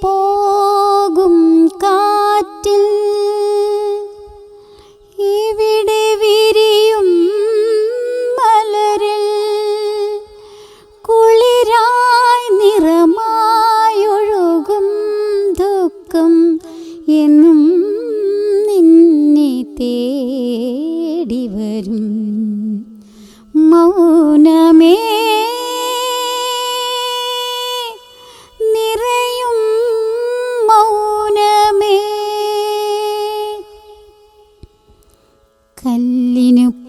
പോകും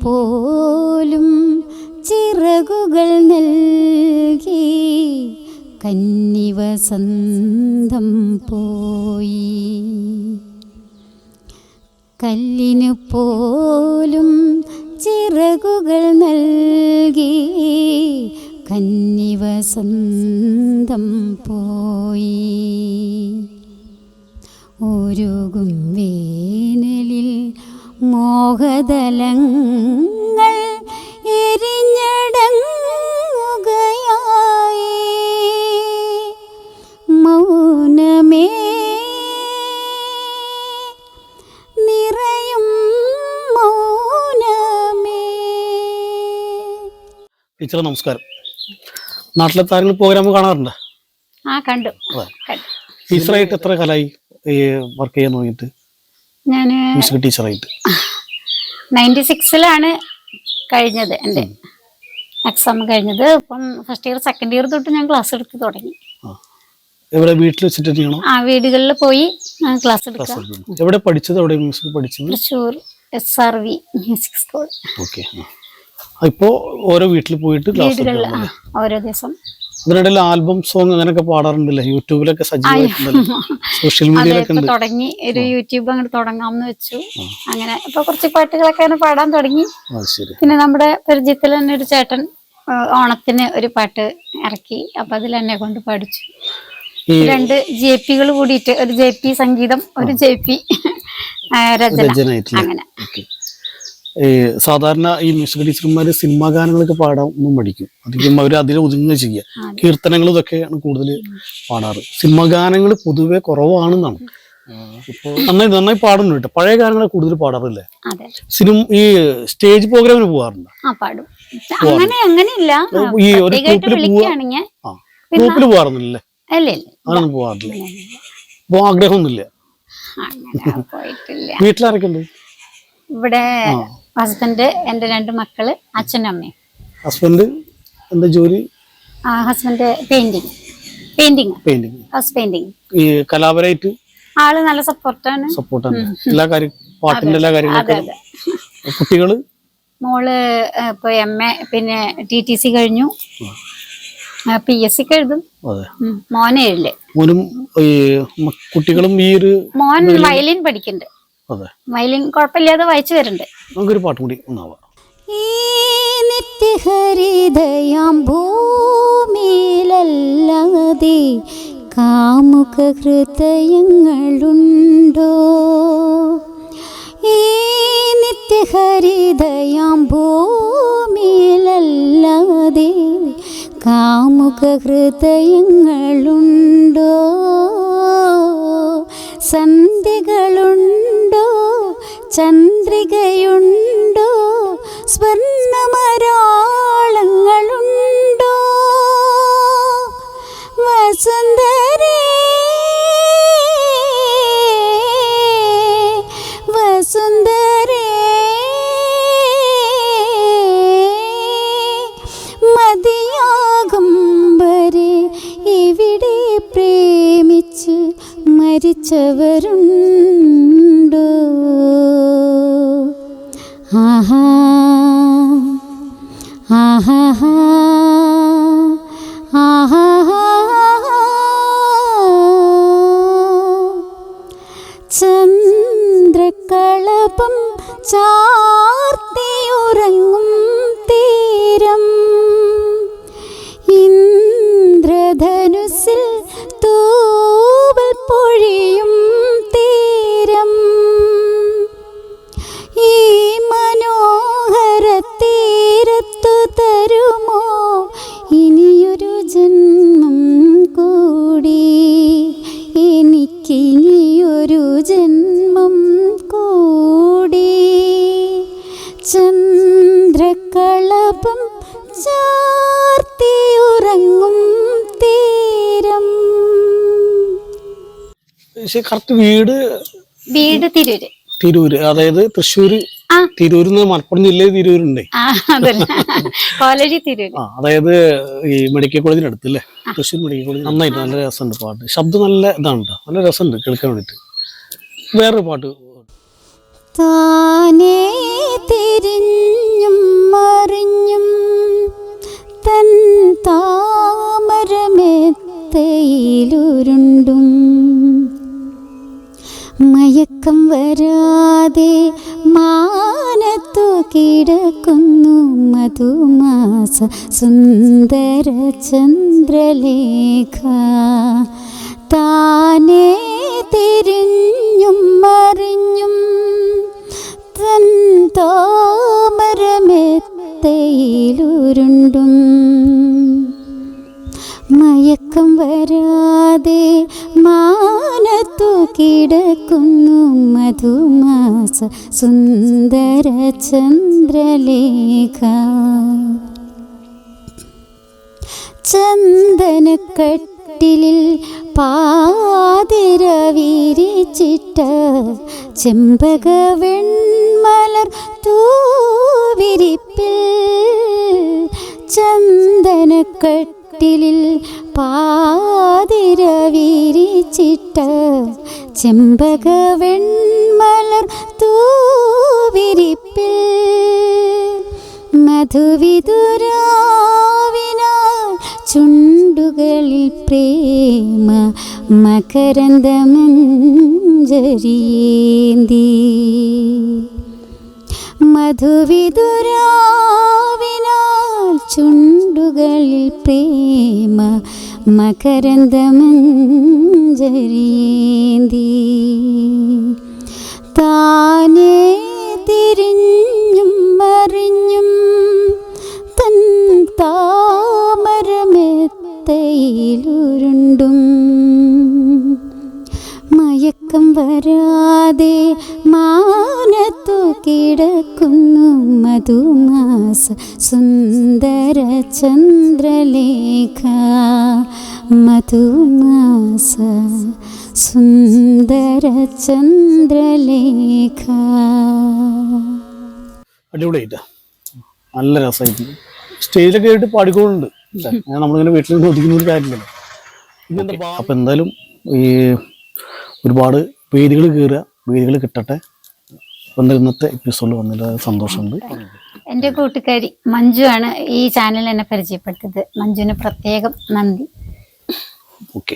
പോലും ചിറകുകൾ നൽകി കന്നിവസന്തം പോയി. കല്ലിനു പോലും ചിറകുകൾ നൽകി കന്നിവസന്തം പോയി. ഒരുകും വേനലിൽ മോഹതലങ്ങൾ എരിഞ്ഞടങ്ങുകയായി. മൗനമേ നിറയും മൗനമേ. ടീച്ചർ നമസ്കാരം. നാട്ടിലെ താരങ്ങൾ പ്രോഗ്രാം കാണാറുണ്ട്? ആ കണ്ടു. ടീച്ചറായിട്ട് എത്ര കാലമായി വർക്ക് ചെയ്യാൻ തുടങ്ങിയിട്ട്? ഞാൻ മ്യൂസിക് ടീച്ചറായിട്ട്. നയന്റി സിക്സിലാണ് കഴിഞ്ഞത് എന്റെ എക്സാം കഴിഞ്ഞത്. ഇപ്പം ഫസ്റ്റ് ഇയർ സെക്കൻഡ് ഇയർ തൊട്ട് ഞാൻ ക്ലാസ് എടുത്ത് തുടങ്ങി. എവിടെ വീട്ടിൽ വെച്ചിട്ട് ചെയ്യണോ ആ വീടുകളിൽ പോയി ക്ലാസ് എടുക്കുക. എവിടെ പഠിച്ചത്? എവിടെ മ്യൂസിക് പഠിച്ചത്? Thrissur S R V music school okay ഇപ്പോ ഓരോ വീട്ടിൽ പോയിട്ട് ക്ലാസ് വീടുകളിൽ ഓരോ ദിവസം. അതിനിടയിൽ ആൽബം സോങ് അങ്ങനെയൊക്കെ പാടാറുണ്ടല്ലേ? യൂട്യൂബിലൊക്കെ സജീവമായിട്ടുണ്ടല്ലോ സോഷ്യൽ മീഡിയയിലൊക്കെ ഉണ്ട്. തുടങ്ങി. ഒരു യൂട്യൂബ് അങ്ങോട്ട് തുടങ്ങാമെന്ന് വെച്ചു. അങ്ങനെ ഇപ്പൊ കുറച്ച് പാട്ടുകളൊക്കെ അങ്ങനെ പാടാൻ തുടങ്ങി. പിന്നെ നമ്മുടെ പരിചയത്തിൽ തന്നെ ഒരു ചേട്ടൻ ഓണത്തിന് ഒരു പാട്ട് ഇറക്കി. അപ്പൊ അതിൽ എന്നെ കൊണ്ട് പഠിച്ചു. രണ്ട് ജെ പികൾ കൂടിയിട്ട് ഒരു ജെ പി സംഗീതം ഒരു ജെ പി രചന. അങ്ങനെ. സാധാരണ ഈ മ്യൂസിക് ടീച്ചർമാര് സിനിമാ ഗാനങ്ങളൊക്കെ പാടാൻ ഒന്നും പഠിക്കും. അധികം അവർ അതിൽ ഒതുങ്ങുക ചെയ്യുക കീർത്തനങ്ങളും ഇതൊക്കെയാണ് കൂടുതൽ പാടാറ്. സിനിമാ ഗാനങ്ങൾ പൊതുവെ കുറവാണെന്നാണ്. നന്നായി നന്നായി പാടുന്നു കേട്ടോ. പഴയ ഗാനങ്ങളെ കൂടുതൽ പാടാറില്ലേ? സിനിമ ഈ സ്റ്റേജ് പ്രോഗ്രാമിന് പോകാറുണ്ട് അങ്ങനെ അങ്ങനെയില്ല. ഈ ഒരു ഗ്രൂപ്പിൽ പോവാ ഗ്രൂപ്പിൽ പോകാറില്ല പോകാൻ ആഗ്രഹമൊന്നുമില്ല. വീട്ടിലാരൊക്കെ ഉണ്ട് ഇവിടെ. ഹസ്ബൻഡ് എന്റെ രണ്ട് മക്കൾ അച്ഛനും അമ്മയും. ഹസ്ബൻഡ് എന്താ ജോലി? ആ husband painting painting painting house painting ഈ കലാപരമായിട്ട് ആൾ നല്ല സപ്പോർട്ടാണ് സപ്പോർട്ടാണ് എല്ലാ കാര്യം പാട്ടിന്റെ എല്ലാ കാര്യങ്ങളും കാര്യങ്ങളൊക്കെ കുട്ടികൾ? മോൾ ഇപ്പൊ എം എ പിന്നെ ടി ടി സി കഴിഞ്ഞു. പി എസ് സി എഴുതും. മോനെ എഴുതില്ലേ മോനും കുട്ടികളും ഈ ഒരു മോൻ വയലിൻ പഠിക്കുന്നുണ്ട് വയലിൻ കുഴപ്പമില്ലാതെ വായിച്ചു വരുന്നുണ്ട്. നമുക്കൊരു പാട്ടും കൂടി ഒന്നാവാം. ഈ നിത്യഹരിതയാം ഭൂമിയിലല്ലാതെ കാമുക ഹൃദയങ്ങളുണ്ടോ? ഈ നിത്യഹരിതയാം ഭൂമിയിലല്ലാതെ കാമുക ഹൃദയങ്ങളുണ്ടോ? സന്ധ്യകളുണ്ടോ ചന്ദ്രികയുണ്ടോ? സ്വർണമരാളങ്ങളുണ്ടോ? വസുന്ധരേ വസുന്ധരേ പ്രേമിച്ച് മരിച്ചവരുണ്ടോ? ആഹാ ചന്ദ്രകളപം ചാർത്തിയുറങ്ങും തീരം. പക്ഷെ കറക്റ്റ് വീട് വീട് തിരൂര്. തിരൂര് അതായത് തൃശ്ശൂര് തിരൂരിന്ന് മലപ്പുറം ജില്ലയിൽ തിരൂരുണ്ട്. കോളേജ് തിരൂര്. ആ അതായത് ഈ മെഡിക്കൽ കോളേജിന് അടുത്ത് അല്ലേ? തൃശ്ശൂർ മെഡിക്കൽ കോളേജ് നന്നായിട്ട് നല്ല രസമുണ്ട് പാട്ട്. ശബ്ദം നല്ല ഇതാണ് കേട്ടോ നല്ല രസമുണ്ട് കേൾക്കാൻ വേണ്ടിട്ട് വേറൊരു പാട്ട്. താനേ തിരിഞ്ഞും മയക്കം വരാതെ മാനത്തു കിടക്കുന്നു മധുമാസ സുന്ദര ചന്ദ്രലേഖ. താനേ തിരിഞ്ഞും മറിഞ്ഞും തൻ താമരമെത്തയിലുരുണ്ടും. മധുമാസ സുന്ദര ചന്ദ്രലേഖ. ചന്ദനക്കട്ടിലിൽ പാതിര വിരിച്ചിട്ട ചെമ്പക വെൺമലർ തൂവിരിപ്പിൽ ചന്ദനക്കട്ടിലിൽ പാതിര വിരിച്ചിട്ട ചെമ്പക വെൺമലർ തൂവിരിപ്പിൽ മധുവിതുരാവിനാൽ ചുണ്ടുകളിൽ പ്രേമ മകരന്ദമഞ്ചരിയേന്തി മധുവിതുരാവിനാൽ ചുണ്ടുകളിൽ പ്രേമ മകരന്ദമഞ്ചരിയേന്തി താനേ തിരിഞ്ഞും മറിഞ്ഞും തൻ താമരമെത്തയിലുരുണ്ടും. മയക്കം വരാതെ ചന്ദ്രലേഖ മധുമാസ സുന്ദര ചന്ദ്രലേഖ. അടിപൊളിയായിട്ടാ നല്ല രസമായിട്ട് സ്റ്റേജിലൊക്കെ ആയിട്ട് പാടിക്കൊണ്ടുണ്ട് ഞാൻ നമ്മളിങ്ങനെ വീട്ടിൽ നിന്ന് ഒതുക്കുന്ന ഒരു കാര്യമില്ലല്ലോ പിന്നെന്താ അപ്പൊ എന്തായാലും ഈ ഒരുപാട് വേദികൾ കയറുക വേദികൾ കിട്ടട്ടെ. ഇന്നത്തെ എപ്പിസോഡിൽ വന്നതിൽ സന്തോഷമുണ്ട്. എന്റെ കൂട്ടുകാരി മഞ്ജു ആണ് ഈ ചാനൽ എന്നെ പരിചയപ്പെടുത്തത് മഞ്ജുവിന് പ്രത്യേകം നന്ദി. ഓക്കെ